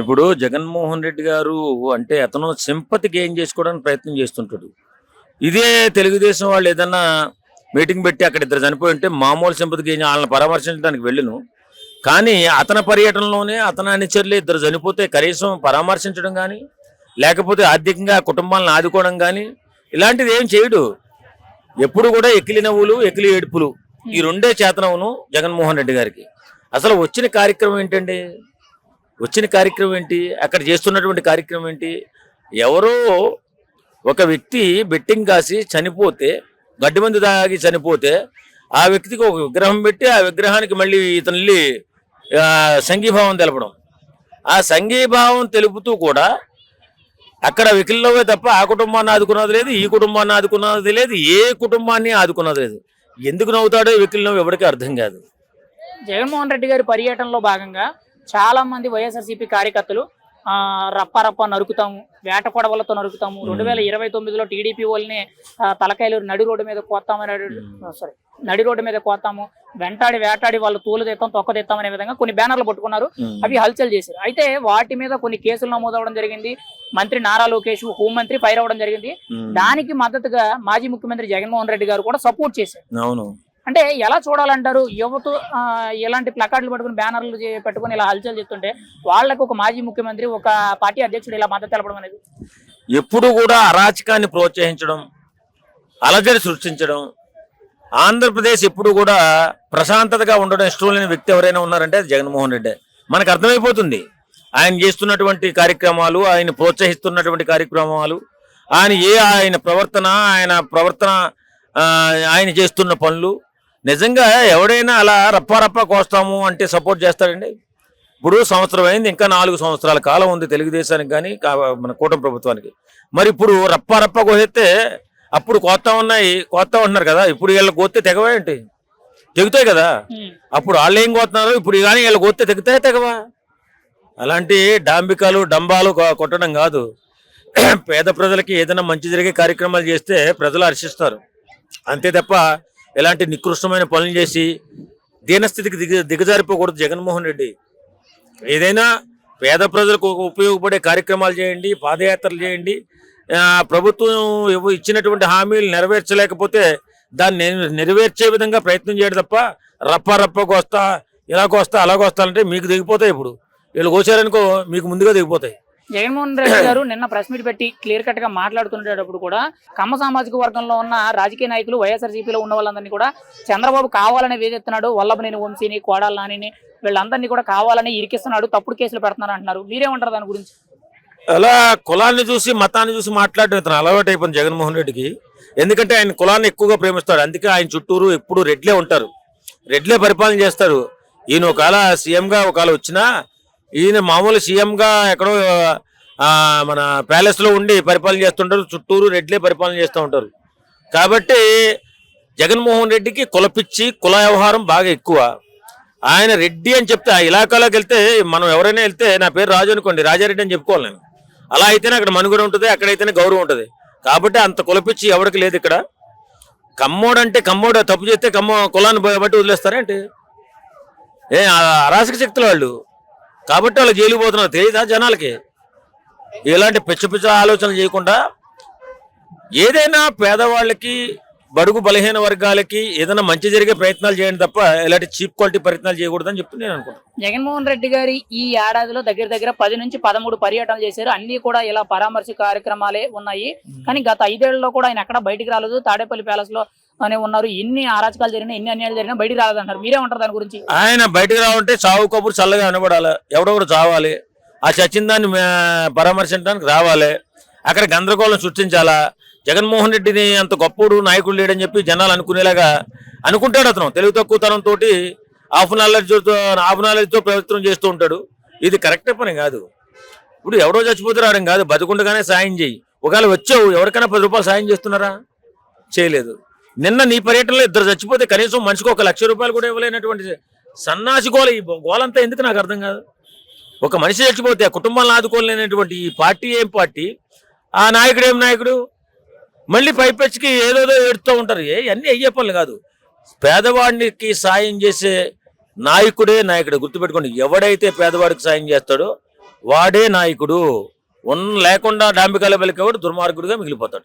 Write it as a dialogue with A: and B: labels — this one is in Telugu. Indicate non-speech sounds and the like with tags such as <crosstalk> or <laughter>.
A: ఇప్పుడు జగన్మోహన్ రెడ్డి గారు అంటే అతను సింపతి గెయిన్ చేసుకోవడానికి ప్రయత్నం చేస్తుంటాడు. ఇదే తెలుగుదేశం వాళ్ళు ఏదన్నా మీటింగ్ పెట్టి అక్కడ ఇద్దరు చనిపోయి ఉంటే మామూలు సింపతి గెయిన్ వాళ్ళని పరామర్శించడానికి వెళ్ళును. కానీ అతని పర్యటనలోనే అతని అనుచరులు ఇద్దరు చనిపోతే కనీసం పరామర్శించడం కానీ లేకపోతే ఆర్థికంగా కుటుంబాలను ఆదుకోవడం కానీ ఇలాంటిది ఏం చేయడు. ఎప్పుడు కూడా ఎకిలి నవ్వులు ఎకిలి ఏడుపులు ఈ రెండే చేతనవును జగన్మోహన్ రెడ్డి గారికి. అసలు వచ్చిన కార్యక్రమం ఏంటండి? వచ్చిన కార్యక్రమం ఏంటి? అక్కడ చేస్తున్నటువంటి కార్యక్రమం ఏంటి? ఎవరో ఒక వ్యక్తి బెట్టింగ్ కాసి చనిపోతే గడ్డి మందు తాగి చనిపోతే ఆ వ్యక్తికి ఒక విగ్రహం పెట్టి ఆ విగ్రహానికి మళ్ళీ ఇతను వెళ్ళి సంఘీభావం తెలపడం. ఆ సంఘీభావం తెలుపుతూ కూడా అక్కడ వికిల్లోవే తప్ప ఆ కుటుంబాన్ని ఆదుకున్నది లేదు ఈ కుటుంబాన్ని ఆదుకున్నది లేదు ఏ కుటుంబాన్ని ఆదుకున్నది లేదు. ఎందుకు నవ్వుతాడో వికిల్ ఎవరికి అర్థం కాదు.
B: జగన్మోహన్ రెడ్డి గారి పర్యటనలో భాగంగా చాలా మంది వైఎస్ఆర్సీపీ కార్యకర్తలు ఆ, రప్ప రప్ప నరుకుతాము వేట కొడవలతో నరుకుతాము. రెండు వేల ఇరవై తొమ్మిదిలో టీడీపీ వాళ్ళని తలకాయలు నడి రోడ్డు మీద కోస్తామని సారీ నడి రోడ్డు మీద కోస్తాము వెంటాడి వేటాడి వాళ్ళు తూలు తెస్తాం తొక్క తెస్తాం అనే విధంగా కొన్ని బ్యానర్లు పట్టుకున్నారు. అవి హల్చల్ చేశారు. అయితే వాటి మీద కొన్ని కేసులు నమోదవడం జరిగింది. మంత్రి నారా లోకేష్ హోంమంత్రి ఫైర్ అవ్వడం జరిగింది. దానికి మద్దతుగా మాజీ ముఖ్యమంత్రి జగన్మోహన్ రెడ్డి గారు కూడా సపోర్ట్ చేశారు.
A: అవును.
B: అంటే ఎలా చూడాలంటారు? యువత ఇలాంటి ఎలాంటి ప్లకార్డులు పట్టుకుని బ్యానర్లు చే- పెట్టుకుని ఇలా హల్చల్ చేస్తుంటే వాళ్ళకు ఒక మాజీ ముఖ్యమంత్రి ఒక పార్టీ అధ్యక్షుడు ఇలా మద్దతు తెలపడం అనేది?
A: ఎప్పుడు కూడా అరాచకాన్ని ప్రోత్సహించడం అలజడి సృష్టించడం ఆంధ్రప్రదేశ్ ఎప్పుడు కూడా ప్రశాంతతగా ఉండడం ఇష్టం లేని వ్యక్తి ఎవరైనా ఉన్నారంటే జగన్మోహన్ రెడ్డి. మనకు అర్థమైపోతుంది. ఆయన చేస్తున్నటువంటి కార్యక్రమాలు ఆయన ప్రోత్సహిస్తున్నటువంటి కార్యక్రమాలు ఆయన ఏ ఆయన ప్రవర్తన ఆయన ప్రవర్తన ఆయన చేస్తున్న పనులు నిజంగా ఎవడైనా అలా రప్పారప్ప కోస్తాము అంటే సపోర్ట్ చేస్తాడండి? ఇప్పుడు సంవత్సరం అయింది ఇంకా నాలుగు సంవత్సరాల కాలం ఉంది తెలుగుదేశానికి కానీ మన కూటమి ప్రభుత్వానికి. మరి ఇప్పుడు రప్ప రప్ప కోసేస్తే అప్పుడు కోస్తా ఉన్నాయి కోస్తా ఉంటున్నారు కదా? ఇప్పుడు వీళ్ళ కోస్తే తెగవా ఏంటి? తెగుతాయి కదా? అప్పుడు వాళ్ళు ఏం కోతున్నారు ఇప్పుడు కానీ వీళ్ళు కోస్తే తెగుతాయి తెగవా? అలాంటి డాంబికాలు డంబాలు కొట్టడం కాదు. <clears throat> పేద ప్రజలకి ఏదైనా మంచి జరిగే కార్యక్రమాలు చేస్తే ప్రజలు హర్షిస్తారు. అంతే తప్ప ఇలాంటి నికృష్టమైన పనులు చేసి దీనస్థితికి దిగ దిగజారిపోకూడదు జగన్మోహన్ రెడ్డి. ఏదైనా పేద ప్రజలకు ఉపయోగపడే కార్యక్రమాలు చేయండి పాదయాత్రలు చేయండి. ప్రభుత్వం ఇచ్చినటువంటి హామీలు నెరవేర్చలేకపోతే దాన్ని నెరవేర్చే విధంగా ప్రయత్నం చేయడం తప్ప రప్ప రప్పకు వస్తా ఇలాగ వస్తా అంటే మీకు దిగిపోతాయి ఇప్పుడు. వీళ్ళు కోసారనుకో మీకు ముందుగా దిగిపోతాయి.
B: జగన్మోహన్ రెడ్డి గారు నిన్న ప్రెస్ మీట్ పెట్టి క్లియర్ కట్గా మాట్లాడుతుండేటప్పుడు కూడా కమ్మ సామాజిక వర్గంలో ఉన్న రాజకీయ నాయకులు వైఎస్ఆర్సీపీలో ఉన్న వాళ్ళందరినీ కూడా చంద్రబాబు కావాలని వేదెత్తున్నాడు వల్లభనేని వంశీని కోడాల నానిని వీళ్ళందరినీ కూడా కావాలని ఇరికిస్తున్నాడు తప్పుడు కేసులు పెడుతున్నారు అంటున్నారు. మీరేమంటారు దాని గురించి?
A: అలా కులాన్ని చూసి మతాన్ని చూసి మాట్లాడడం ఇతను అలవాటు అయిపోయింది జగన్మోహన్ రెడ్డికి. ఎందుకంటే ఆయన కులాన్ని ఎక్కువగా ప్రేమిస్తాడు. అందుకే ఆయన చుట్టూరు ఎప్పుడు రెడ్లే ఉంటారు. రెడ్లే పరిపాలన చేస్తారు. ఈయన ఒకవేళ సీఎంగా ఒకవేళ వచ్చినా ఈయన మామూలు సీఎంగా ఎక్కడో మన ప్యాలెస్లో ఉండి పరిపాలన చేస్తుంటారు చుట్టూరు రెడ్లే పరిపాలన చేస్తూ ఉంటారు. కాబట్టి జగన్మోహన్ రెడ్డికి కులపిచ్చి కుల వ్యవహారం బాగా ఎక్కువ. ఆయన రెడ్డి అని చెప్తే ఆ ఇలాకాలోకి వెళ్తే మనం ఎవరైనా వెళ్తే నా పేరు రాజు అనుకోండి రాజారెడ్డి అని చెప్పుకోవాలి నేను. అలా అయితేనే అక్కడ మనుగడ ఉంటుంది అక్కడైతేనే గౌరవం ఉంటుంది. కాబట్టి అంత కులపిచ్చి ఎవరికి లేదు ఇక్కడ. కమ్మోడు అంటే కమ్మోడు తప్పు చేస్తే కమ్మ కులాన్ని బట్టి వదిలేస్తారేంటి ఏ అరాసక శక్తులు వాళ్ళు. కాబట్టి వాళ్ళు జైలు పోతున్నారు. తెలియదా జనాలకి? ఇలాంటి పిచ్చ పిచ్చ ఆలోచనలు చేయకుండా ఏదైనా పేదవాళ్ళకి బడుగు బలహీన వర్గాలకి ఏదైనా మంచి జరిగే ప్రయత్నాలు చేయండి తప్ప ఇలాంటి చీప్ క్వాలిటీ ప్రయత్నాలు చేయకూడదని చెప్పి నేను అనుకుంటున్నాను.
B: జగన్మోహన్ రెడ్డి గారి ఈ ఏడాదిలో దగ్గర దగ్గర పది నుంచి పదమూడు పర్యటనలు చేశారు. అన్ని కూడా ఇలా పరామర్శ కార్యక్రమాలే ఉన్నాయి. కానీ గత ఐదేళ్ళలో కూడా ఆయన ఎక్కడ బయటికి రాలేదు. తాడేపల్లి ప్యాలెస్లో అనే ఉన్నారు. ఎన్ని అరాచకాలు జరిగినా ఎన్ని అన్యాయాలు జరిగినా బయటికి రాలేదంటారు మీరేమంటారు దాని గురించి.
A: ఆయన బయటకు రావంటే చావు కబురు చల్లగా వినబడాలి. ఎవడెవడు చావాలి. ఆ చచ్చిన దాన్ని పరామర్శించడానికి రావాలి. అక్కడ గందరగోళం సృష్టించాలా? జగన్మోహన్ రెడ్డిని అంత గొప్పడు నాయకుడు లేడని చెప్పి జనాలు అనుకునేలాగా అనుకుంటాడు అతను. తెలుగు తక్కువతనంతో హాఫ్ నాలెడ్జ్తో హాఫ్ నాలెడ్జ్తో ప్రయత్నం చేస్తూ ఉంటాడు. ఇది కరెక్ట్ పని కాదు. ఇప్పుడు ఎవడో చచ్చిపోతే రావడం కాదు. బతుకుండగానే సాయం చేయి. ఒకవేళ వచ్చావు ఎవరికైనా పది రూపాయలు సాయం చేస్తున్నారా? చేయలేదు. నిన్న నీ పర్యటనలో ఇద్దరు చచ్చిపోతే కనీసం మనిషికి ఒక లక్ష రూపాయలు కూడా ఇవ్వలేనటువంటి సన్నాసి గోల ఈ గోలంతా ఎందుకు నాకు అర్థం కాదు? ఒక మనిషి చచ్చిపోతే ఆ కుటుంబాలను ఆదుకోలేనటువంటి ఈ పార్టీ ఏం పార్టీ? ఆ నాయకుడు ఏం నాయకుడు? మళ్ళీ పైపెచ్చికి ఏదోదో ఏడుతూ ఉంటారు. ఏ అన్నీ అయ్యే పనులు కాదు. పేదవాడికి సాయం చేసే నాయకుడే నాయకుడు. గుర్తుపెట్టుకోండి ఎవడైతే పేదవాడికి సాయం చేస్తాడో వాడే నాయకుడు. ఉన్న లేకుండా డాంబికాల వెలికేవాడు దుర్మార్గుడిగా మిగిలిపోతాడు.